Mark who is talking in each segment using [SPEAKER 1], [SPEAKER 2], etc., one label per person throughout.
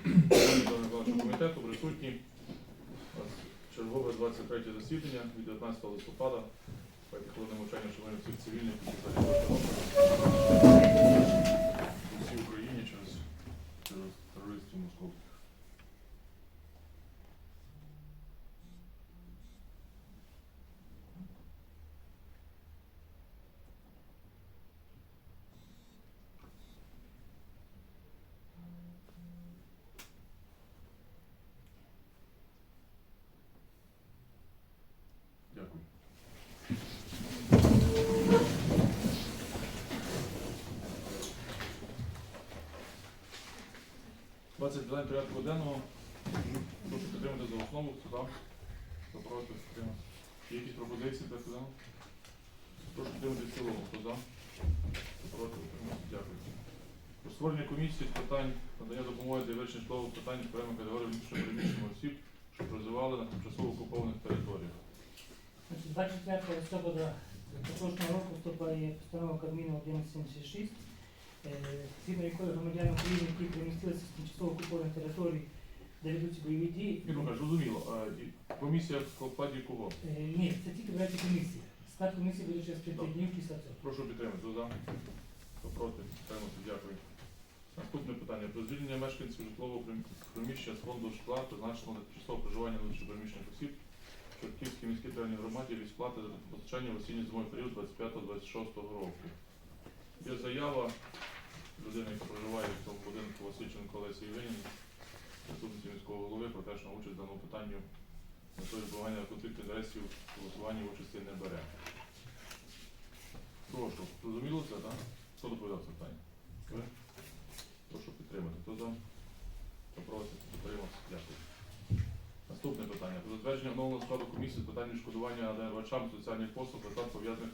[SPEAKER 1] Виконавчого комітету присутні. Чергове 23 засідання від 19 листопада. Хвилини мовчання, що всіх цивільних, які загинули в усій Україні через, через терористів московських. Дякую. Двадцять питань порядку денного. Прошу підтримати за основу. Хто за? Проти? Підтримати. Є якісь пропозиції для денного? Прошу підтримати в цілому. Хто за? Хто проти? Підтримати. Дякую. Про створення комісії з питань надання допомоги для вирішення житлових питань окремих категорій внутрішньо переміщених осіб, що проживали на тимчасово окупованих територіях.
[SPEAKER 2] Значить, 24 листопада поточного року вступає постанова Кабміну 1176, е, згідно якої громадяни України, які перемістилися з тимчасово окупованих територій, де ведуться бойові дії.
[SPEAKER 1] Ні, ну, зрозуміло. А, і комісія в складі кого?
[SPEAKER 2] Е, Ні, це тільки береться комісія. Склад комісії буде через 5
[SPEAKER 1] Добре.
[SPEAKER 2] днів після цього.
[SPEAKER 1] Прошу підтримати. Хто за? Хто проти? Підтримати. Дякую. Наступне питання. Про звільнення мешканців житлового прим- приміщення з фонду шкла, призначеного для тимчасового проживання внутрішньопереміщених осіб в Чортківській міській територіальній громаді від сплати за постачання в осінньо-зимовий період 25-26 року. Є заява людини, яка проживає в цьому будинку Васильченко Олесі Євгенівні, заступниці міського голови, про те, що на участь в даному питанню метою збивання конфлікту інтересів в голосуванні участі не бере. Прошу, зрозуміло це, так? Хто доповідав це питання? Ви? Прошу підтримати. Хто за? Хто проти? Підтримався. Дякую. Наступне питання. Про затвердження нового складу комісії з питань відшкодування надавачам соціальних послуг, витрат пов'язаних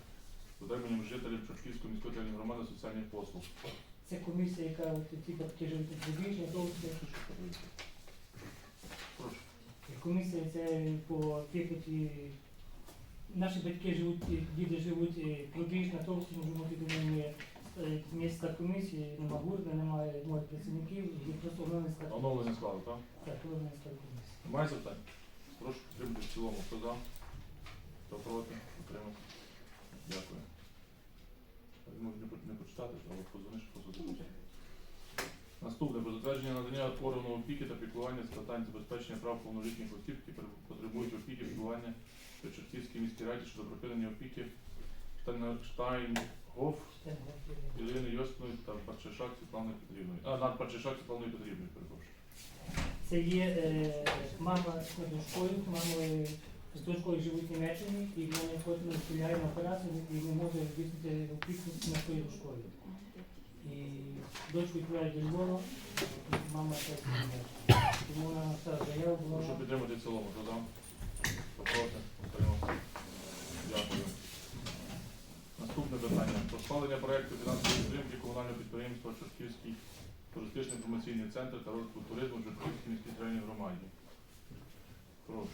[SPEAKER 1] з дотриманням жителів Чортківської міської територіальної громади соціальних послуг.
[SPEAKER 2] Це комісія, яка от ці батьки живуть у Збіжні, то це
[SPEAKER 1] Прошу.
[SPEAKER 2] комісія це по тих, які наші батьки живуть, діти живуть е, пробіжно, то всі можемо бути думаю, місця комісії, нема гуртна, немає моїх працівників, і просто головний склад.
[SPEAKER 1] Оновлення складу, так?
[SPEAKER 2] Так, головний склад комісії.
[SPEAKER 1] Немає запитань? Прошу підтримати в цілому. Хто за? Хто проти? Підтримати. Дякую. Так, Можна не не почитати, але позвониш, просто. Наступне про затвердження надання органу опіки та піклування з питань забезпечення прав повнолітніх осіб, які потребують опіки піклування при Чортківській міській раді щодо припинення опіки Штайнгоф Ірини Йосипної та Парчишак Світлани Петрівної. А, над Парчишак Світланою Петрівною, перепрошую.
[SPEAKER 2] Це є е, мама з мамою з дошкою живуть в і вона потім підлягає на операцію і не може здійснити опіку над своєю дошкою. І дочку відправляють до Львова, мама теж в Німеччині. Тому вона написала заяву, була
[SPEAKER 1] Прошу підтримати цілому. За? Хто проти? Дякую. Наступне питання. Про проекту фінансової підтримки комунального підприємства Чортківський туристичний інформаційний центр та розвитку туризму в Чортківській міській територіальній громаді. Прошу.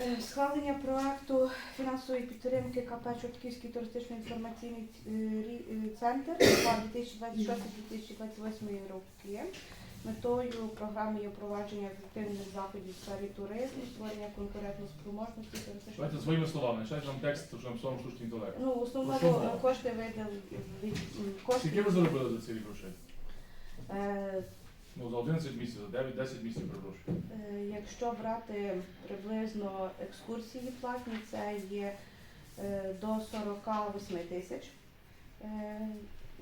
[SPEAKER 3] Е, Схвалення проекту фінансової підтримки КП Чортківський туристично інформаційний е, е, центр на 2026-2028 роки. Метою програми є впровадження ефективних заходів в сфері туризму, створення конкурентоспроможності туристичної.
[SPEAKER 1] Давайте своїми словами. Читайте нам текст, нам словом штучний інтелект.
[SPEAKER 3] Ну, е, кошти видали кошти.
[SPEAKER 1] Скільки ви заробили за ці рік грошей? Ну, за 11 місяців, за 9-10 місяців, перепрошую.
[SPEAKER 3] Е, Якщо брати приблизно екскурсії платні, це є е, до 48 тисяч. Е,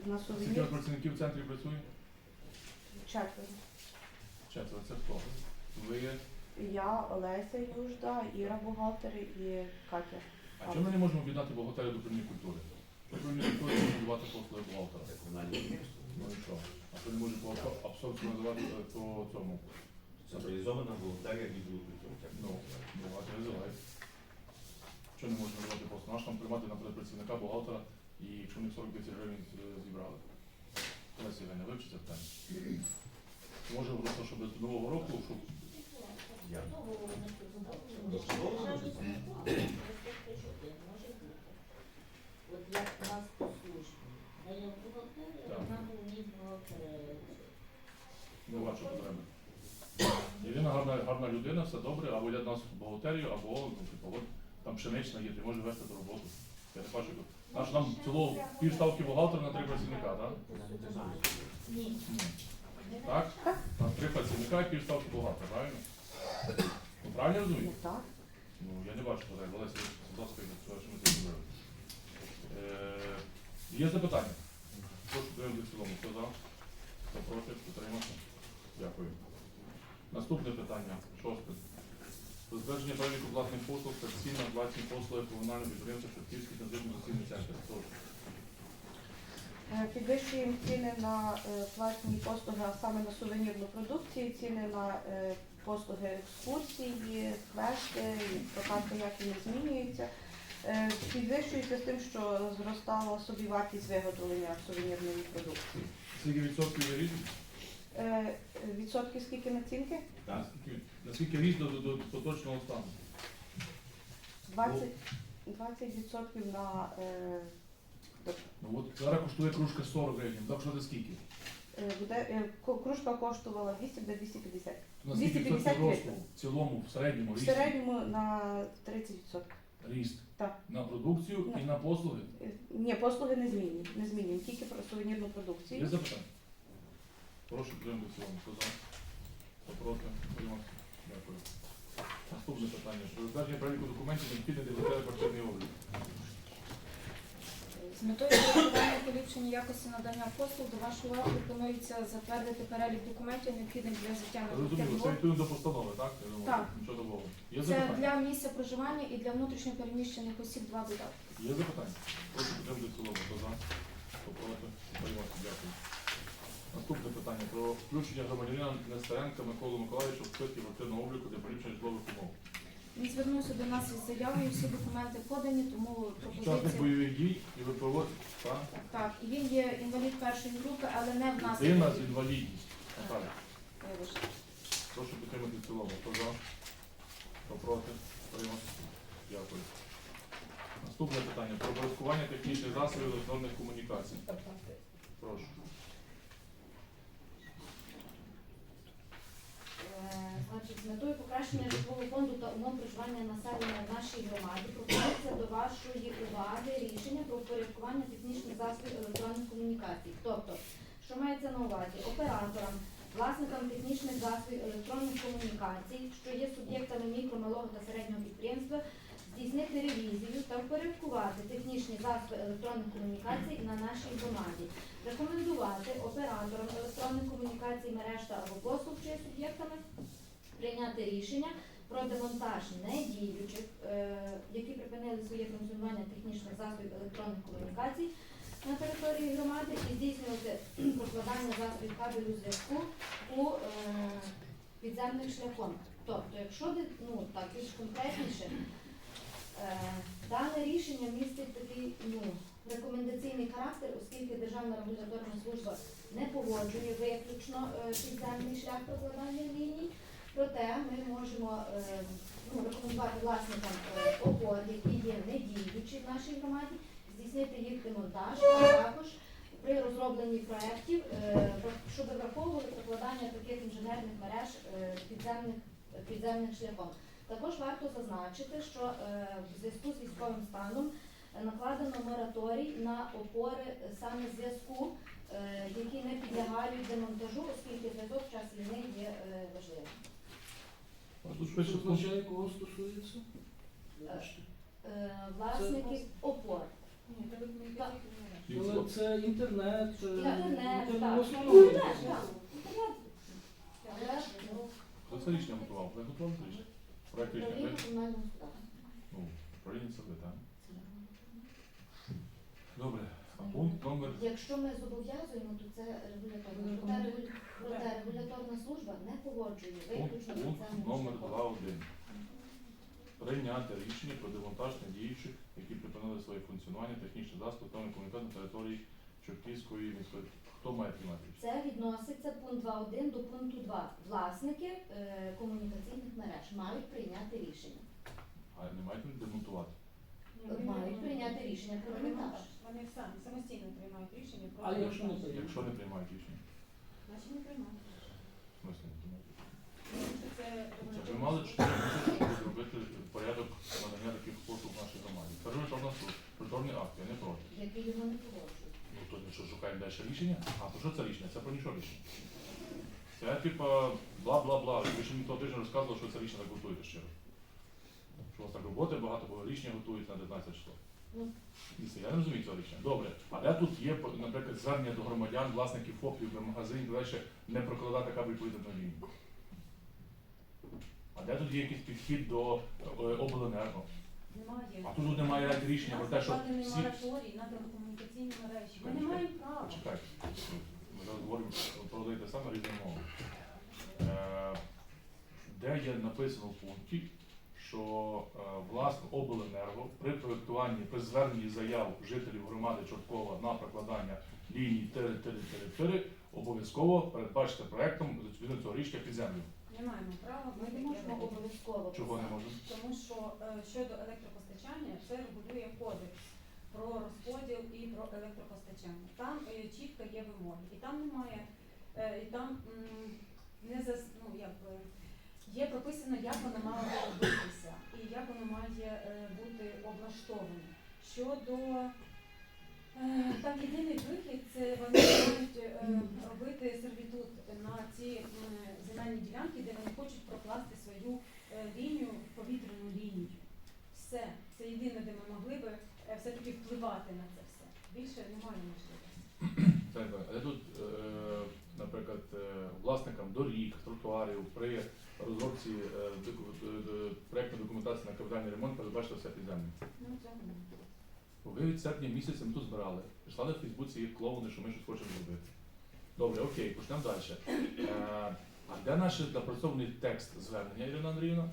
[SPEAKER 3] На
[SPEAKER 1] Скільки у
[SPEAKER 3] сувенір
[SPEAKER 1] вас працівників в центрі працює?
[SPEAKER 3] четверо.
[SPEAKER 1] Четверо. Це хто? Ви є?
[SPEAKER 3] Я, Олеся Южда, Іра бухгалтер і Катя.
[SPEAKER 1] А чому ми не можемо об'єднати бухгалтерію до управління культури? Управління культури може послуги бухгалтера. Ну і що? А що не може по абсор- абсорбцію називати е, по цьому?
[SPEAKER 4] Централізована відділу культури.
[SPEAKER 1] Ну, ну, а це називається. Що не можна називати просто? Наш там приймати, наприклад, працівника бухгалтера і якщо вони 40 тисяч гривень е, зібрали. Олеся Євгенія, вивчи це питання. Може просто, щоб до нового року, щоб
[SPEAKER 4] Я.
[SPEAKER 5] От як у нас по службі. Район
[SPEAKER 1] Так.
[SPEAKER 5] одна головні бухгалтерія.
[SPEAKER 1] Не бачу потреби. Єдина гарна, гарна людина, все добре, або йде до нас в бухгалтерію, або ну, типу, от, там пшенична є, ти можеш вести до роботу. Я не бачу. Наш нам цілого півставки бухгалтера на три працівника, так?
[SPEAKER 5] Ні.
[SPEAKER 1] Так? На три працівника і півставки бухгалтера, правильно? Ну, правильно я розумію?
[SPEAKER 3] Так.
[SPEAKER 1] Ну, я не бачу потреби. Олеся, будь ласка, що ми це зробили. Е, Є запитання? Прошу прийняти в цілому. Хто за? Хто проти? Утримався? Дякую. Наступне питання. Шосте. Затвердження переліку власних послуг та цін на власні послуги комунального підприємства Шевківський транзитно-доцільний центр. Прошу.
[SPEAKER 3] Е, Підвищуємо ціни на е, платні послуги, а саме на сувенірну продукцію, ціни на е, послуги екскурсії, квести, прокат каяків не змінюються. Е, Підвищується з тим, що зростала собівартість виготовлення сувенірної продукції.
[SPEAKER 1] Скільки відсотків різні?
[SPEAKER 3] Е, Відсотки скільки націнки?
[SPEAKER 1] Так. Наскільки, наскільки ріст до, до, поточного стану?
[SPEAKER 3] 20, 20 відсотків на е,
[SPEAKER 1] Ну от зараз коштує кружка 40 гривень. Так що це скільки?
[SPEAKER 3] е, буде е, ко- кружка коштувала 200 до 250.
[SPEAKER 1] Наскільки
[SPEAKER 3] 250
[SPEAKER 1] відсотків росту
[SPEAKER 3] гривень.
[SPEAKER 1] в цілому, в середньому
[SPEAKER 3] В середньому на 30 відсотків.
[SPEAKER 1] Ріст.
[SPEAKER 3] Так.
[SPEAKER 1] На продукцію і на послуги.
[SPEAKER 3] Е, Ні, послуги не змінюємо, не змінюємо, тільки про сувенірну
[SPEAKER 1] Є
[SPEAKER 3] продукцію.
[SPEAKER 1] запитання? Прошу підтримати в цілому. Хто за? Хто проти? Дякую. Наступне питання. Що затвердження переліку документів необхідних для ведення квартирний облік.
[SPEAKER 6] З метою врахування поліпшення якості надання послуг до вашої уваги пропонується затвердити перелік документів, необхідних для взяття на
[SPEAKER 1] Зрозуміло, це відповідно до постанови, так? Я думаю,
[SPEAKER 6] Так.
[SPEAKER 1] Нічого. Є
[SPEAKER 6] Це
[SPEAKER 1] запитання?
[SPEAKER 6] для місця проживання і для внутрішньо переміщених осіб два додатки.
[SPEAKER 1] Є запитання? Прошу підтримати в цілому. Хто за? Хто проти? Дякую. Наступне питання про включення громадянина Нестеренка Миколи Миколаївича в списки квартирного обліку для поліпшення житлових умов.
[SPEAKER 6] Він звернувся до нас із заявою, всі документи подані, тому
[SPEAKER 1] Учасник
[SPEAKER 6] пропозиція.
[SPEAKER 1] бойових дій і ВПО, так?
[SPEAKER 6] Так, і він є інвалід першої групи, але не в нас.
[SPEAKER 1] Людина з інвалідністю. Наталя,
[SPEAKER 6] Вибачте.
[SPEAKER 1] прошу підтримати в цілому. Хто за? Хто проти? Утримався? Дякую. Наступне питання про порядкування технічних засобів електронних комунікацій. Прошу.
[SPEAKER 5] Е, Значить, з метою покращення житлового фонду та умов проживання населення в нашій громаді пропонується до вашої уваги рішення про впорядкування технічних засобів електронних комунікацій. Тобто, що мається на увазі, операторам, власникам технічних засобів електронних комунікацій, що є суб'єктами мікро, малого та середнього підприємства, здійснити ревізію та впорядкувати технічні засоби електронних комунікацій на нашій громаді. Рекомендувати операторам електронних комунікацій мереж та або послуг, що є суб'єктами, прийняти рішення про демонтаж недіючих, е, які припинили своє функціонування технічних засобів електронних комунікацій на території громади і здійснювати прокладання засобів кабелю зв'язку у е, підземних шляхом. Тобто, якщо ну, так більш конкретніше, е, дане рішення містить такий ну, рекомендаційний характер, оскільки Державна регуляторна служба не погоджує виключно підземний шлях прокладання ліній. Проте ми можемо е, ну, рекомендувати власникам е, опор, які є недіючі в нашій громаді, здійснити їх демонтаж, а також при розробленні проєктів, е, щоб враховували прокладання таких інженерних мереж підземних, підземних шляхом. Також варто зазначити, що в зв'язку з військовим станом накладено мораторій на опори саме зв'язку, які не підлягають демонтажу, оскільки зв'язок в час війни є важливим.
[SPEAKER 1] А Тут пише
[SPEAKER 7] Що означає, кого стосується?
[SPEAKER 5] Е, Власники опор. Так.
[SPEAKER 7] Але це інтернет, це
[SPEAKER 5] Інтернет,
[SPEAKER 7] це
[SPEAKER 5] так.
[SPEAKER 7] в основному.
[SPEAKER 5] Інтернет, так. Інтернет. Але, ну,
[SPEAKER 1] Хто це рішення готував? Ви готували це рішення? Проект рішення,
[SPEAKER 5] управління
[SPEAKER 1] ви?
[SPEAKER 5] комунального господарства.
[SPEAKER 1] Ну, управління це так? Добре. Пункт номер
[SPEAKER 5] Якщо ми зобов'язуємо, то це регуляторна. Проте, регу- проте регуляторна служба не погоджує виключно
[SPEAKER 1] Пункт номер
[SPEAKER 5] шляхом.
[SPEAKER 1] 2.1. Прийняти рішення про демонтаж недіючих, які припинили своє функціонування технічних засобів та комунікацій на території Чортківської міської. Хто має приймати рішення?
[SPEAKER 5] Це відноситься пункт 2.1 до пункту 2. Власники е, комунікаційних мереж мають прийняти рішення.
[SPEAKER 1] А не мають демонтувати?
[SPEAKER 5] мають прийняти рішення про арбітраж.
[SPEAKER 8] Вони самі самостійно приймають рішення про
[SPEAKER 7] Але якщо не приймають?
[SPEAKER 1] Якщо не приймають рішення.
[SPEAKER 8] Значить не приймають. В
[SPEAKER 1] смислі не приймають?
[SPEAKER 8] Це приймали мали чотири щоб
[SPEAKER 1] зробити порядок надання таких послуг в нашій громаді. Перший там у нас повторний акт, я не проти.
[SPEAKER 5] Який
[SPEAKER 8] його не погоджує.
[SPEAKER 1] Ну то що шукаємо далі рішення? А то що це рішення? Це про нічого рішення. Це типа бла-бла-бла. Ви ще мені того тижня розказували, що це рішення так готуєте щиро. Що у вас так роботи багато, бо рішення готують на 19 число.
[SPEAKER 8] Ну.
[SPEAKER 1] Я не розумію цього рішення. Добре. А де тут є, наприклад, звернення до громадян, власників ФОПів, магазинів, далі не прокладати кабель повітряної лінії? А де тут є якийсь підхід до е, обленерго?
[SPEAKER 8] Немає.
[SPEAKER 1] А тут немає навіть рішення про те, що всі...
[SPEAKER 8] мораторій на телекомунікаційні мережі. Ми не маємо права.
[SPEAKER 1] Почекайте. Ми зараз говоримо про те саме різною мовою. Е, Де є написано в пункті, що е, власне обленерго при проєктуванні, при зверненні заяв жителів громади Чорткова на прокладання ліній 4 обов'язково передбачити проектом відповідно цього річка під землю.
[SPEAKER 8] Не маємо права, ми не можемо обов'язково.
[SPEAKER 1] Чого не можемо?
[SPEAKER 8] Тому що е, щодо електропостачання, це регулює кодекс про розподіл і про електропостачання. Там е, чітко є вимоги, і там немає, е, і там м, не зас, ну, якби, є прописано, як воно би робитися і як воно має е, бути облаштоване. Щодо е, там єдиний вихід, це вони мають е, робити сервітут на ці земельні ділянки, де вони хочуть прокласти свою лінію, повітряну лінію. Все. Це єдине, де ми могли би все-таки впливати на це все. Більше немає можливості.
[SPEAKER 1] Так. Але тут, наприклад, власникам доріг, тротуарів при розробці е, доку- е, е, проектної документації на капітальний ремонт передбачити все під землю.
[SPEAKER 8] Ну.
[SPEAKER 1] Ви від серпня місяця ми тут збирали, пішли в Фейсбуці як клоуни, що ми щось хочемо зробити. Добре, окей, почнемо далі. Е, а де наш напрацьований текст звернення, Ірина Андріївна?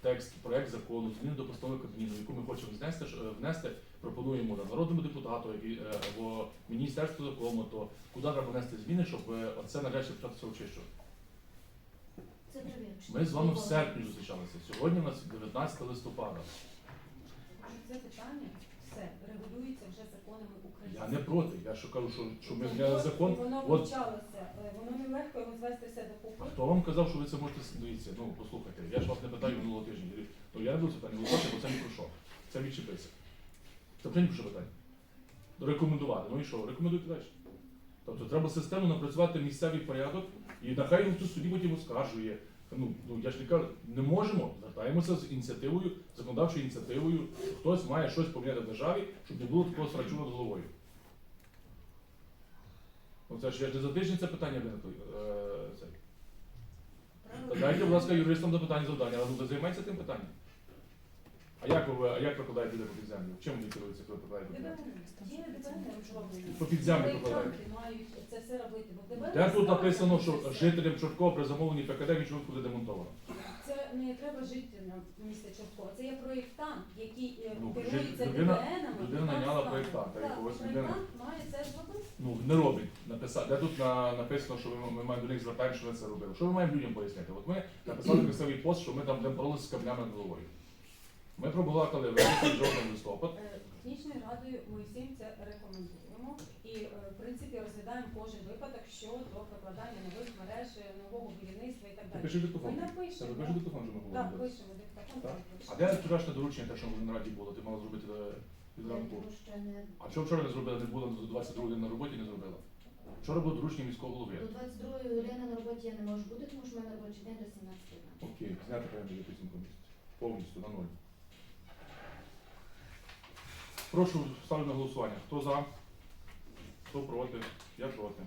[SPEAKER 1] Текст, проект закону, зміни до постанови Кабміну, яку ми хочемо внести, е, внести, пропонуємо на народному депутату який, е, або міністерству закону, то куди треба внести зміни, щоб е, оце нарешті початися очищувати. Ми з вами в серпні зустрічалися. Сьогодні у нас 19 листопада.
[SPEAKER 8] Це питання все регулюється вже законами України.
[SPEAKER 1] Я не проти. Я що кажу, що, що ми зняли закон.
[SPEAKER 8] Воно
[SPEAKER 1] От
[SPEAKER 8] вивчалося. Е, Воно не легко його звести все до
[SPEAKER 1] А хто вам казав, що ви це можете дивіться? Ну, послухайте, я ж вас не питаю минулого тижня. Ну я не буду це питання голосувати, бо це не про що. Це відчепися. Це взагалі не про що питання. Рекомендувати. Ну і що? Рекомендуйте далі. Тобто треба системно напрацювати місцевий порядок, і нехай він тут собі потім оскаржує. Ну, ну я ж не кажу, не можемо, звертаємося з ініціативою, законодавчою ініціативою. Хтось має щось поміняти в державі, щоб не було такого срачу над головою. Ну це ж я ж не за тиждень це питання виникло. Е. Та Дайте, будь ласка, юристам запитання завдання, але ну, займайтеся тим питанням. А як ви а як прокладаєте людей по підземлю? Чим вони керуються, коли прокладаєте підземлю?
[SPEAKER 8] Є ДБН.
[SPEAKER 1] По підземлю
[SPEAKER 8] мають це все робити. Бо
[SPEAKER 1] Де тут написано, що жителям Чорткова при замовленні ПКД нічого буде демонтовано?
[SPEAKER 8] Це не треба жити на місце Чорткова. Це є проєктант, який е,
[SPEAKER 1] Ну,
[SPEAKER 8] керується
[SPEAKER 1] людина-
[SPEAKER 8] ДБНами.
[SPEAKER 1] людина
[SPEAKER 8] ставить.
[SPEAKER 1] проєктанта, якогось людина.
[SPEAKER 8] проєктант має це зробити.
[SPEAKER 1] Ну, не робить. Написати. Де тут на, написано, що ми, ми маємо до них звертаємося, що ми це робили? Що ми маємо людям пояснити? От ми написали красивий пост, що ми там де боролися з камнями над головою. Ми пробулакали вересень, жовтень, листопад.
[SPEAKER 8] Е, Технічною радою ми всім це рекомендуємо і е, в принципі розглядаємо кожен випадок щодо прокладання нових мереж, е, нового будівництва і так далі.
[SPEAKER 1] Пиши диктофон. Це
[SPEAKER 8] напишемо.
[SPEAKER 1] пиши диктофон, що ми
[SPEAKER 8] Так, пишемо диктофон.
[SPEAKER 1] А де вчорашнє доручення, те, що в Раді було, ти мала зробити до від ранку?
[SPEAKER 8] Тому що
[SPEAKER 1] А чого вчора не зробила, не було до 22 години на роботі, не зробила? Вчора було доручення міського голови.
[SPEAKER 8] до 22 години на роботі я не можу бути, тому що в мене робочий день до 17 години.
[SPEAKER 1] Окей, зняти прямо підсумку місяця. Повністю на ноль. Прошу ставлю на голосування. Хто за? Хто проти? Я проти.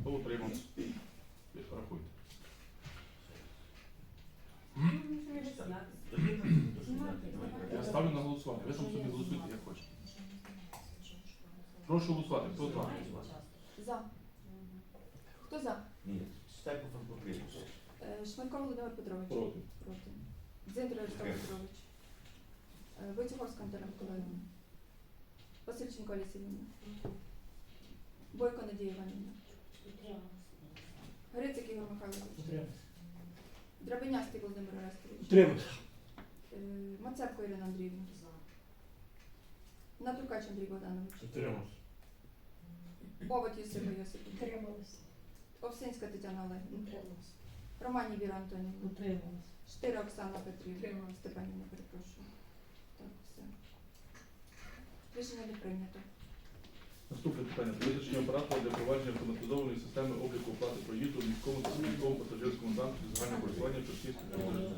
[SPEAKER 1] Хто утримався? Рахуйте. Я ставлю на голосування. Ви там собі голосуйте, як хочете. Прошу голосувати. Хто за?
[SPEAKER 6] За. Хто за?
[SPEAKER 4] Ні, стеку фарбоприйму.
[SPEAKER 6] Е, Шматко Володимир Петрович.
[SPEAKER 1] Проти.
[SPEAKER 6] Проти. Ярослав Петрович. Е, Войцеховська Антона Миколаївна. Васильченко Олеся Іванівна. Бойко Надія Іванівна. Грицик Ігор Михайлович.
[SPEAKER 2] Утримався.
[SPEAKER 6] Драбинястий Володимир Орестович.
[SPEAKER 2] Утримався.
[SPEAKER 6] Е, Мацепко Ірина Андріївна. Надрукач Андрій Богданович. Овод Юсипа Йосипович.
[SPEAKER 2] Утрималися.
[SPEAKER 6] Овсинська Тетяна Олегівна. Романі Віра Антонівна.
[SPEAKER 2] Утрималися.
[SPEAKER 6] Штира Оксана Петрівна.
[SPEAKER 2] Утрималась.
[SPEAKER 6] Степанівна, перепрошую. Рішення не прийнято.
[SPEAKER 1] Наступне питання. Визначення оператора для впровадження автоматизованої системи обліку оплати проїзду в міському та сільському пасажирському транспорті загального користування Чортківської області.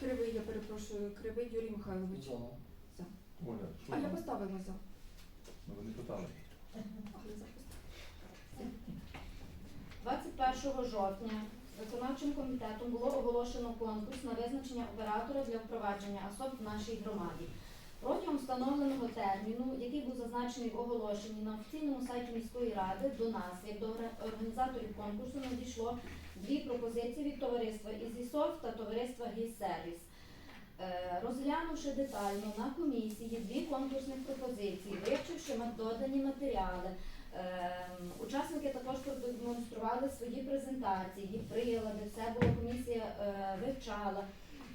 [SPEAKER 6] Кривий, я перепрошую, кривий Юрій Михайлович.
[SPEAKER 1] Оля, що
[SPEAKER 6] А я
[SPEAKER 1] там?
[SPEAKER 6] поставила за.
[SPEAKER 1] Ну, ви не питали.
[SPEAKER 6] Але за.
[SPEAKER 5] 21 жовтня виконавчим комітетом було оголошено конкурс на визначення оператора для впровадження АСОП в нашій громаді. Протягом встановленого терміну, який був зазначений в оголошенні на офіційному сайті міської ради, до нас, як до організаторів конкурсу, надійшло дві пропозиції від товариства «Ізісофт» та товариства «Гіссервіс». Е, Розглянувши детально на комісії дві конкурсних пропозиції, вивчивши додані матеріали, Ем, Учасники також продемонстрували свої презентації, прилади, все було комісія е, вивчала.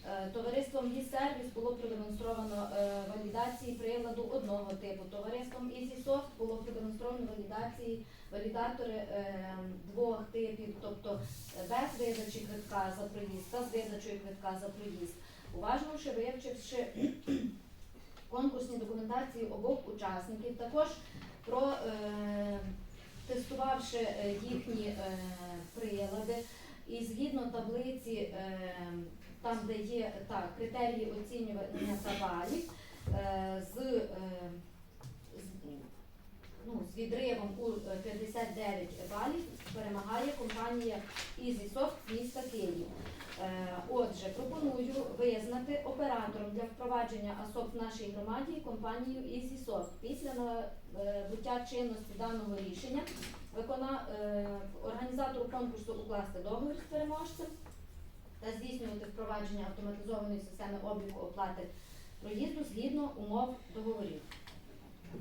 [SPEAKER 5] Е, Товариством «Ї-сервіс» було продемонстровано е, валідації приладу одного типу. Товариством «Ізісофт» було продемонстровано валідації валідатори е, двох типів, тобто без видачі квитка за проїзд та з видачею квитка за проїзд. Уважнивши, вивчивши конкурсні документації обох учасників, також про тестувавши їхні прилади, і згідно таблиці, там де є так, критерії оцінювання та балів, е, з, е, з, ну, з відривом у е, 59 балів перемагає компанія EasySoft з міста Київ. Е, Отже, пропоную визнати оператором для впровадження АСОП в нашій громаді компанію EasySoft. Після набуття чинності даного рішення викона, е, організатору конкурсу укласти договір з переможцем та здійснювати впровадження автоматизованої системи обліку оплати проїзду згідно умов договорів.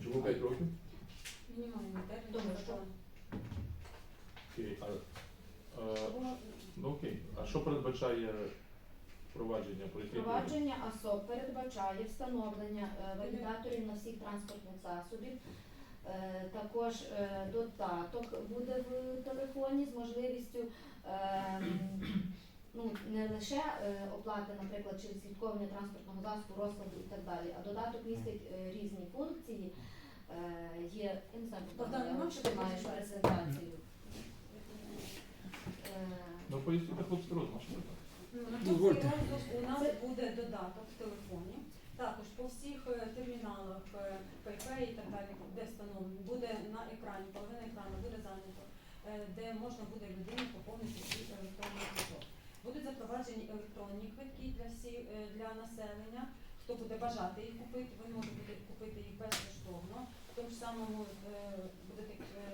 [SPEAKER 1] Чому 5 років?
[SPEAKER 6] Мінімальний термін.
[SPEAKER 5] Тому що?
[SPEAKER 1] Окей, а, ну окей. А що передбачає впровадження? Про
[SPEAKER 5] Впровадження АСОП передбачає встановлення е, валідаторів на всіх транспортних засобів. Е, Також е, додаток буде в телефоні з можливістю е, ну, не лише е, оплати, наприклад, чи відслідковування транспортного засобу, розкладу і так далі, а додаток містить е, різні функції. Е, Є, я не знаю,
[SPEAKER 6] Богдан,
[SPEAKER 5] Богдан,
[SPEAKER 6] нема
[SPEAKER 5] чи ти маєш презентацію. Е,
[SPEAKER 1] Ну, поясніть хлопці?
[SPEAKER 8] Ну, курсі у нас буде додаток в телефоні. Також по всіх е, терміналах е, PayPay і так далі, де встановлено, буде на екрані, половина екрану буде зайнято, е, де можна буде людині поповнити свій електронний квиток. Будуть запроваджені електронні квитки для всі е, для населення. Хто буде бажати їх купити, ви можете купити їх безкоштовно. В тому ж самому е, буде е,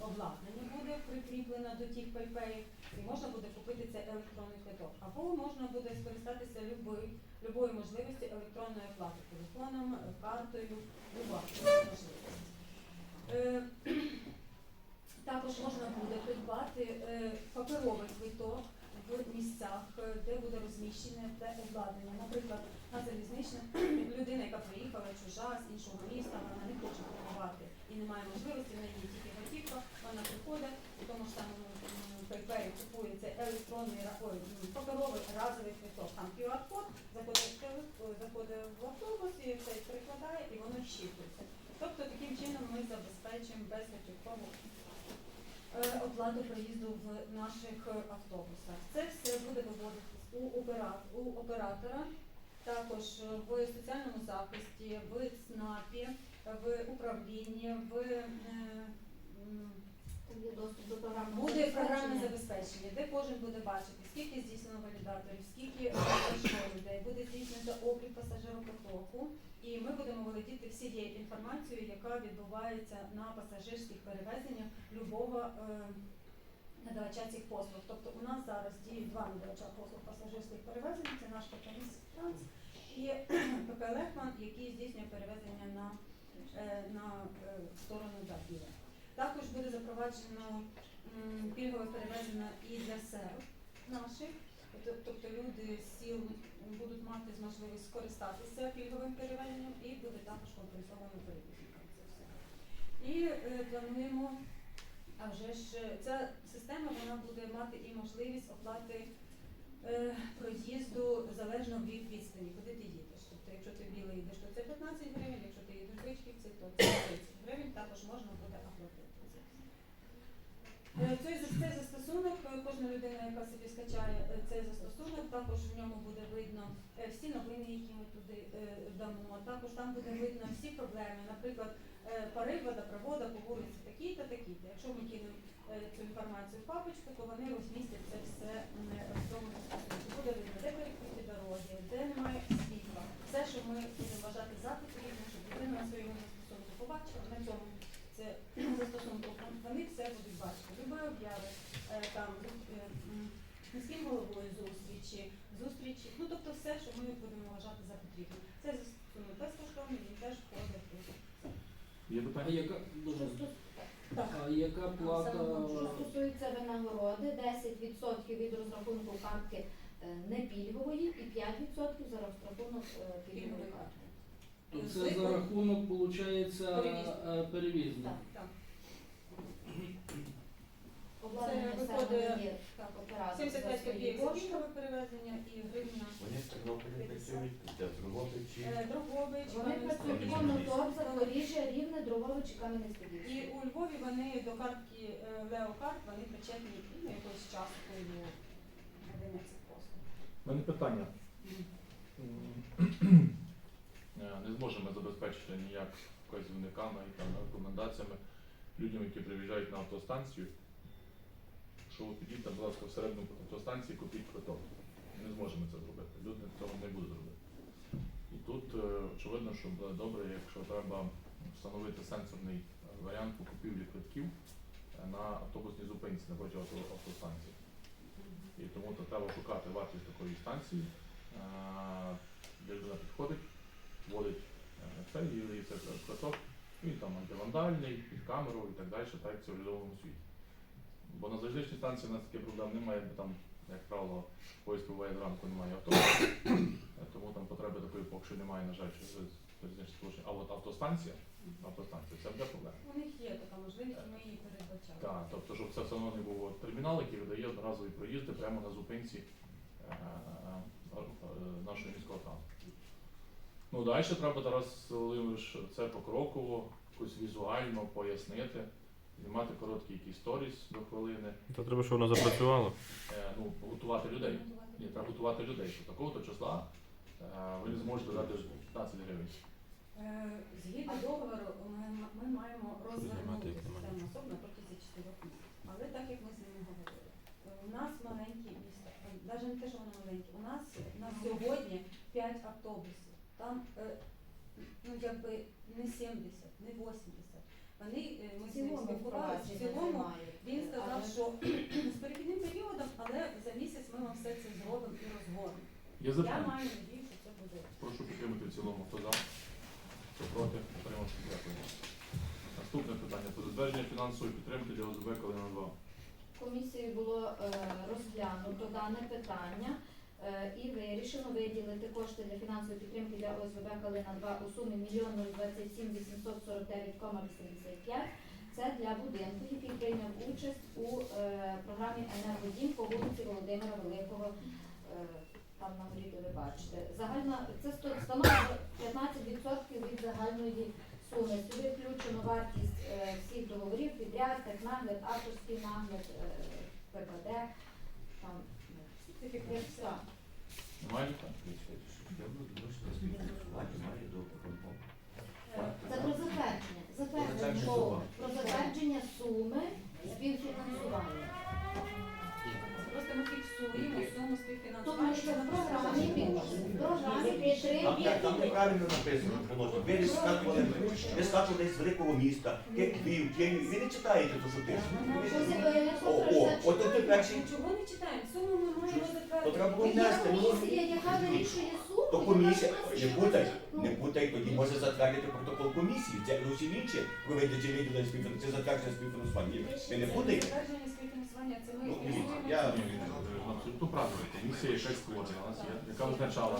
[SPEAKER 8] обладнання буде прикріплено до тих PayPay, і можна буде купити цей електронний квиток. Або можна буде скористатися любої, любої можливості електронної оплати телефоном, картою, люба можливість. Також можна буде придбати паперовий квиток в місцях, е, де буде розміщене те обладнання. Наприклад, на залізничне людина, яка приїхала чужа з іншого міста, вона не хоче купувати і немає можливості, в неї тільки готівка, вона приходить тому ж самому PayPay купує цей електронний паперовий разовий квиток. Там QR-код, заходить в автобус і це прикладає, і воно щитується. Тобто таким чином ми забезпечуємо безготівкову оплату проїзду в наших е, автобусах. Це все буде виводитись у, опера- у оператора, також е, в соціальному захисті, в ЦНАПі, в управлінні, в е,
[SPEAKER 5] є доступ до програмного
[SPEAKER 8] Буде програмне
[SPEAKER 5] забезпечення.
[SPEAKER 8] де кожен буде бачити, скільки здійснено валідаторів, скільки пройшло людей, буде здійснено облік пасажиропотоку, і ми будемо володіти всією інформацією, яка відбувається на пасажирських перевезеннях любого е, надавача цих послуг. Тобто у нас зараз діють два надавача послуг пасажирських перевезень, це наш Капітанський Транс і ПП Лехман, який здійснює перевезення на, е, на е, сторону Дахіва. Також буде запроваджено пільгове перевезення і для сел наших. Тобто- люди з сіл будуть мати можливість скористатися пільговим перевезенням і буде також компенсовано перевізникам це. І е, плануємо, а вже ж е, ця система вона буде мати і можливість оплати е, проїзду залежно від відстані, куди ти їдеш. Тобто якщо ти білий їдеш, то це 15 гривень, якщо ти їдеш в Вичківці, то це 30 гривень, також можна буде оплатити. Цей, застосунок, е, кожна людина, яка собі скачає е, цей застосунок, також в ньому буде видно е, всі новини, які ми туди дамо. Також там буде видно всі проблеми, наприклад, пари водопроводу по вулиці такі-то, такі-то. Якщо ми кинемо цю інформацію в папочку, то вони розмістять це все в цьому застосунку. Буде видно, де перекриті дороги, де немає світла. Все, що ми будемо вважати за потрібне, щоб людина на своєму застосунку побачила, застосунку, вони все будуть бачити. Любі обяви, е, там, е, з ким головою зустрічі, зустрічі, ну тобто все, що ми будемо вважати за потрібне. Це застосунок безкоштовний, він теж входить тут.
[SPEAKER 1] Є
[SPEAKER 7] А яка, дуже,
[SPEAKER 5] Що
[SPEAKER 8] Так.
[SPEAKER 7] а яка плата?
[SPEAKER 5] Що стосується винагороди, 10% від розрахунку картки е, не пільгової і 5% за розрахунок пільгової картки.
[SPEAKER 7] То це за рахунок, виходить,
[SPEAKER 8] Перевізник.
[SPEAKER 7] перевізник.
[SPEAKER 5] Так.
[SPEAKER 8] Так.
[SPEAKER 5] Обладнання
[SPEAKER 8] Це виходить,
[SPEAKER 5] надає
[SPEAKER 8] Так,
[SPEAKER 5] оператор
[SPEAKER 8] 75
[SPEAKER 5] за свої
[SPEAKER 8] копійок
[SPEAKER 5] кошти.
[SPEAKER 8] перевезення і гривна.
[SPEAKER 4] Вони в Тернополі працюють, де в Дрогобичі.
[SPEAKER 8] Е, Дрогобич,
[SPEAKER 5] Вони працюють
[SPEAKER 8] Кам'янець-Подільський.
[SPEAKER 5] Конотоп, Запоріжжя, Рівне, Дрогович і Кам'янець-Подільський.
[SPEAKER 8] І у Львові вони до картки е, Леокарт вони причетні ну, якоюсь часткою надання цих послуг.
[SPEAKER 1] У мене питання. Е, Не зможемо забезпечити ніяк вказівниками і там рекомендаціями людям, які приїжджають на автостанцію, що підіть, будь ласка, всередину автостанції, купіть квиток. Не зможемо це зробити. Люди цього не будуть робити. І тут е, очевидно, що буде добре, якщо треба встановити сенсорний варіант по купівлі квитків е, на автобусній зупинці напроти авто- автостанції. І тому то треба шукати вартість такої станції, е, де людина підходить, вводить е, це і це квиток, і там антивандальний, під камеру і так далі, так в людовому світі. Бо на залізничній станції у нас таких проблем немає, бо там, як правило, поїзд буває зранку, немає автобусу, Е, тому там потреби такої поки що немає, на жаль, через залізничне сполучення. А от автостанція, автостанція, це буде проблема.
[SPEAKER 8] У них є така можливість, ми її передбачали.
[SPEAKER 1] Так, тобто, щоб це все одно не був термінал, який видає одноразові проїзди прямо на зупинці е, нашого міського транспорту. Ну, далі треба Тарас Володимирович це покроково, якось візуально пояснити, знімати короткі якісь сторіс до хвилини,
[SPEAKER 9] Та треба, щоб воно запрацювало.
[SPEAKER 1] е, ну, готувати людей. Ні, треба готувати людей, що такого-то числа е, ви не зможете дати 15 гривень.
[SPEAKER 8] Е, Згідно договору, ми, ми маємо розвернути
[SPEAKER 9] як немає
[SPEAKER 8] систему особ на протязі 4 місяців. Але так як ми з ними говорили, е, у нас маленькі міста, навіть не те, що вони маленькі, у нас на сьогодні 5 автобусів. Там е, ну якби не 70, не 80. Вони е, ми з ним спілкувалися. В цілому він сказав,
[SPEAKER 5] Але-
[SPEAKER 8] що з перехідним періодом, але за місяць ми вам все це зробимо і розгорнемо.
[SPEAKER 1] Є
[SPEAKER 8] Я маю надію, що це буде.
[SPEAKER 1] Прошу підтримати в цілому. Хто за? Хто проти? Утримався? Дякую. Наступне питання про затвердження фінансової підтримки для ОСБ Калина 2.
[SPEAKER 5] Комісією було е, розглянуто дане питання і вирішено виділити кошти для фінансової підтримки для ОСББ Калина 2 у сумі 1 027 849,85. Це для будинку, який прийняв участь у е, програмі Енергодім по вулиці Володимира Великого. е, Там на горі, де ви бачите. Загальна це становить 15% від загальної суми. Сюди включено вартість е, всіх договорів, підряд, технагляд, авторський нагляд, е, ПКД. Там ну.
[SPEAKER 1] Немає питань?
[SPEAKER 4] Я буду співфінансування, має до виконкому.
[SPEAKER 5] Це про затвердження. Затвердження. Про затвердження суми співфінансування.
[SPEAKER 8] Суму співфінансування.
[SPEAKER 5] Тому що в програмі в програмі
[SPEAKER 4] Там,
[SPEAKER 5] підтримки
[SPEAKER 4] так- там неправильно написано положено. Ви не скакували, ви скакували з великого міста, як Львів, Київ. Ви не читаєте те, що пишуть. О, о, от тут перший.
[SPEAKER 8] Чого не читаємо? Суму ми маємо
[SPEAKER 4] То треба
[SPEAKER 8] затвердити.
[SPEAKER 4] було
[SPEAKER 5] Є
[SPEAKER 4] внести. ну,
[SPEAKER 5] комісія, яка вирішує суму.
[SPEAKER 4] То комісія, не путай, не путай, тоді може затвердити протокол комісії. Це інше. Ви вийдете виділення співфінансування, це затвердження співфінансування. Ви не путайте.
[SPEAKER 8] Затвердження співфінансування, це ми
[SPEAKER 4] Ну, дивіться, я
[SPEAKER 1] Абсолютно правильно. Комісія нас є, яка визначала.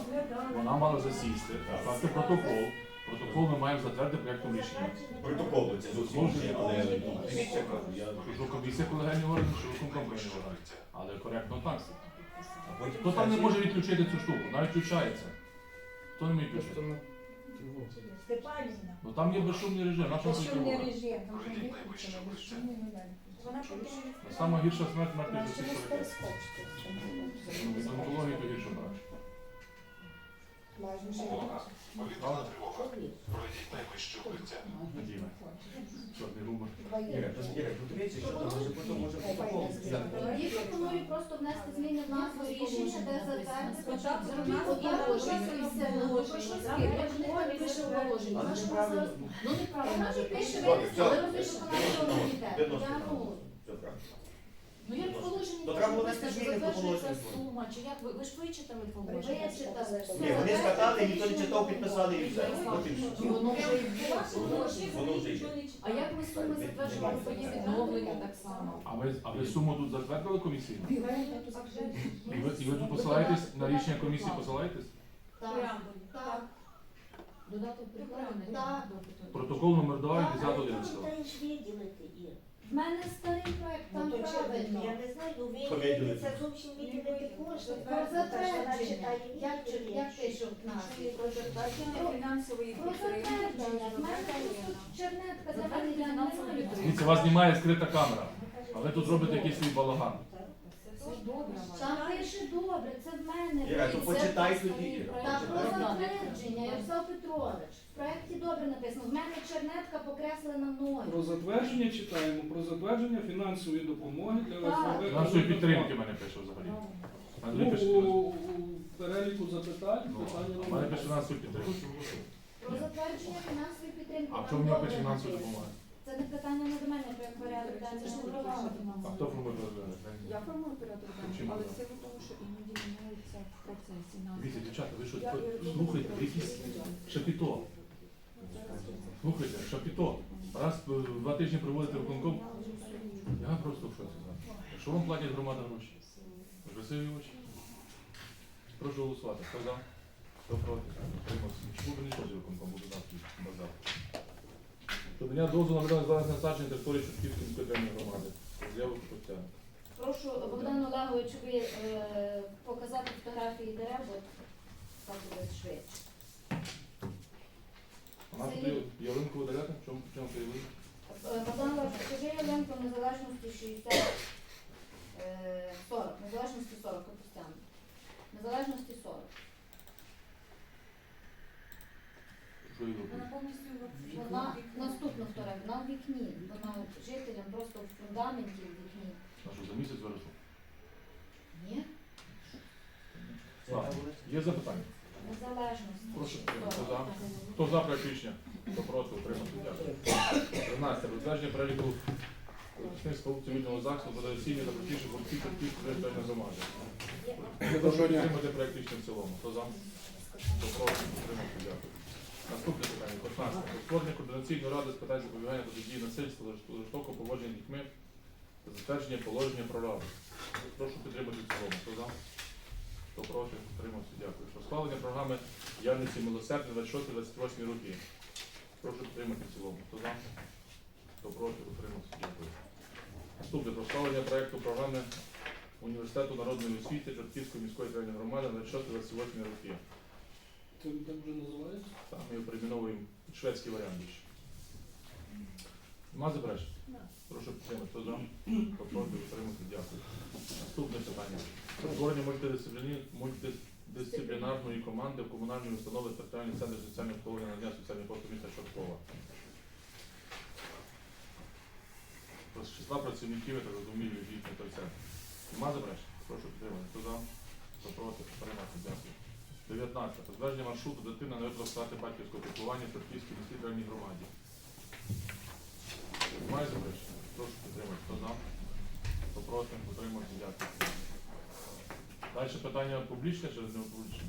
[SPEAKER 1] Вона мала засісти, скласти протокол. Протокол ми маємо затвердити проєктом рішення.
[SPEAKER 4] протокол це зовсім інше, але ну, дивіться, кажу, я
[SPEAKER 1] Що комісія колегіальні органи, що виконком органи. Але коректно так.
[SPEAKER 4] а потім
[SPEAKER 1] Хто там не може відключити цю штуку? Навіть включається. Хто не вміє
[SPEAKER 7] на
[SPEAKER 9] Степанівна.
[SPEAKER 1] Ну там є безшумний режим, наш
[SPEAKER 9] Безшумний режим, там вже безшумний.
[SPEAKER 8] Вона поки
[SPEAKER 1] Сама гірша смерть мертвих
[SPEAKER 9] Вона ще не
[SPEAKER 1] чоловіків.
[SPEAKER 9] перескочить.
[SPEAKER 1] Онкології то гірше брати.
[SPEAKER 9] Важно, що
[SPEAKER 1] Правда? Надійно. Чорний рубер.
[SPEAKER 4] Іра, Іра, подивіться, що там, може потім може протокол взяти.
[SPEAKER 5] Пропоную просто внести зміни в назву рішення, де затвердити
[SPEAKER 8] Спочатку
[SPEAKER 5] зробити
[SPEAKER 8] назву
[SPEAKER 5] одне положення і все. Ви що скільки? Як не так пише в положенні?
[SPEAKER 4] Але це
[SPEAKER 5] у нас
[SPEAKER 4] правильно.
[SPEAKER 5] зараз- Ну неправильно пише,
[SPEAKER 4] Добре,
[SPEAKER 5] винести,
[SPEAKER 4] все.
[SPEAKER 5] але розумієш, що вона не йде. Ну, як в положенні
[SPEAKER 4] То треба було внести
[SPEAKER 5] що
[SPEAKER 4] зміни по
[SPEAKER 5] затверджується
[SPEAKER 4] положенню.
[SPEAKER 5] сума, чи як ви, ви ж вичитали положення? Вичитали.
[SPEAKER 4] Ні, вони скатали, ніхто не читав, підписали і все. От і все.
[SPEAKER 5] Воно вже і було.
[SPEAKER 4] Воно вже є.
[SPEAKER 5] А як ви суми затверджували її відновлення так само?
[SPEAKER 1] А ви, а ви суму тут затвердили комісійно? І ви, і ви тут посилаєтесь на рішення комісії, посилаєтесь?
[SPEAKER 5] Так, так. Додаток прикладений? Так.
[SPEAKER 1] Протокол номер 2 і 10 11.
[SPEAKER 5] В мене старий проект, там правильно.
[SPEAKER 9] Я не знаю, ну ви це зовсім виділити кошти.
[SPEAKER 5] Про затвердження. Як, чи- як пише в назві? Про затвердження.
[SPEAKER 8] фінансової
[SPEAKER 5] Про затвердження. В мене тут чернетка мене я не маю.
[SPEAKER 1] Дивіться, вас знімає скрита камера, а ви тут робите якийсь свій балаган.
[SPEAKER 5] Там пише добре, це в мене.
[SPEAKER 4] Іра, то почитай тоді, Іра.
[SPEAKER 5] Так, про
[SPEAKER 4] почитай.
[SPEAKER 5] затвердження, Ярослав Петрович. В проекті добре написано. В мене чернетка покреслена мною.
[SPEAKER 7] Про затвердження читаємо, про затвердження фінансової допомоги для
[SPEAKER 5] Так.
[SPEAKER 1] Нашої підтримки мене пише взагалі. А
[SPEAKER 7] Ну,
[SPEAKER 1] ви
[SPEAKER 7] у, у переліку запитань,
[SPEAKER 1] Ну,
[SPEAKER 7] питання
[SPEAKER 1] мене пише фінансової підтримки.
[SPEAKER 5] Про затвердження фінансової підтримки.
[SPEAKER 1] А в
[SPEAKER 5] там
[SPEAKER 1] чому
[SPEAKER 5] добре
[SPEAKER 1] пише фінансова
[SPEAKER 5] написано.
[SPEAKER 1] допомога?
[SPEAKER 5] Це не питання не до мене, про як порядок денний, це ж не програма
[SPEAKER 1] А хто формує розгляд?
[SPEAKER 10] Я формую порядок денний, але в силу того, що іноді міняється в процесі
[SPEAKER 1] Дивіться, дівчата, ви що слухайте, якісь шапіто. Слухайте, шапіто. Раз в два тижні проводите виконком. Я просто в шоці. Що вам платять громада гроші? Красиві очі. Прошу голосувати. Хто за? Хто проти? Утримався. Чому ви не хочете виконком? Буду завтра базар. Подання дозволу на видання зараз насадження території Чортківської територіальної громади. З'яву Покоця.
[SPEAKER 5] Прошу Богдану Олеговичові е, показати фотографії дерев, бо так буде швидше.
[SPEAKER 1] Вона
[SPEAKER 5] Це
[SPEAKER 1] тут ялинку видаляти? В чому в чому це ялинка?
[SPEAKER 5] Е, Богдан Олегович, покажи ялинку незалежності 60, е, 40, незалежності 40, Капустян. Незалежності 40.
[SPEAKER 1] Що її
[SPEAKER 8] Вона повністю
[SPEAKER 5] Вона
[SPEAKER 8] в-
[SPEAKER 5] наступну фотографію, вона в вікні, вона жителям просто в фундаменті в вікні.
[SPEAKER 1] А що, за місяць виросла?
[SPEAKER 5] Ні?
[SPEAKER 1] Ладно. Є запитання?
[SPEAKER 5] Незалежності.
[SPEAKER 1] Прошу, хто за? Хто за проект? Хто проти? Утримати? Дякую. 13. Розтвердження переліку захисних споруд цивільного захисту водоційні та простіших борців Чортківської територіальної громади. Прошу підтримати проект в цілому. Хто за? Хто проти? Утримати? Дякую. Наступне питання. 15. Створення координаційної ради з питань запобігання події насильства та жорстокого поводження дітьми та затвердження положення про раду. Прошу підтримати в цілому. Хто за? Хто проти? Утримався. Дякую. Про схвалення програми діяльності милосердя 26-28 роки. Прошу підтримати в цілому. Хто за? Хто проти? Утримався. Дякую. Наступне про схвалення проекту програми Університету народної освіти Чортківської міської територіальної громади на 26-28 роки.
[SPEAKER 7] Це так вже називається?
[SPEAKER 1] Там ми його перейменовуємо під шведський варіант більше. Нема заперечень? Прошу підтримати. Хто за? Хто проти? Утримати. Дякую. Наступне питання. Про створення мультидисципліні- мультидисциплінарної команди в комунальній установі територіальний центр соціального обслуговування надання соціальних послуг міста Чорткова. З числа працівників, я так розумію, їхнього терцентру. Нема заперечень? Прошу підтримати. Хто за? Хто проти? Утримати. Дякую. 19. Затвердження маршруту дитини на виплат сплати батьківського піклування в Чортківській міській громаді. Немає заперечень? Прошу підтримати. Хто за? Хто проти? Утримати. Дякую. Далі питання публічне чи не публічне?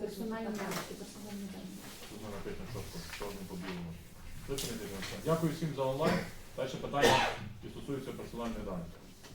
[SPEAKER 10] Персональні дані, персональні дані.
[SPEAKER 1] Тут не написано чітко, чорним по білому. Дякую всім за онлайн. Далі питання, які стосуються персональних даних.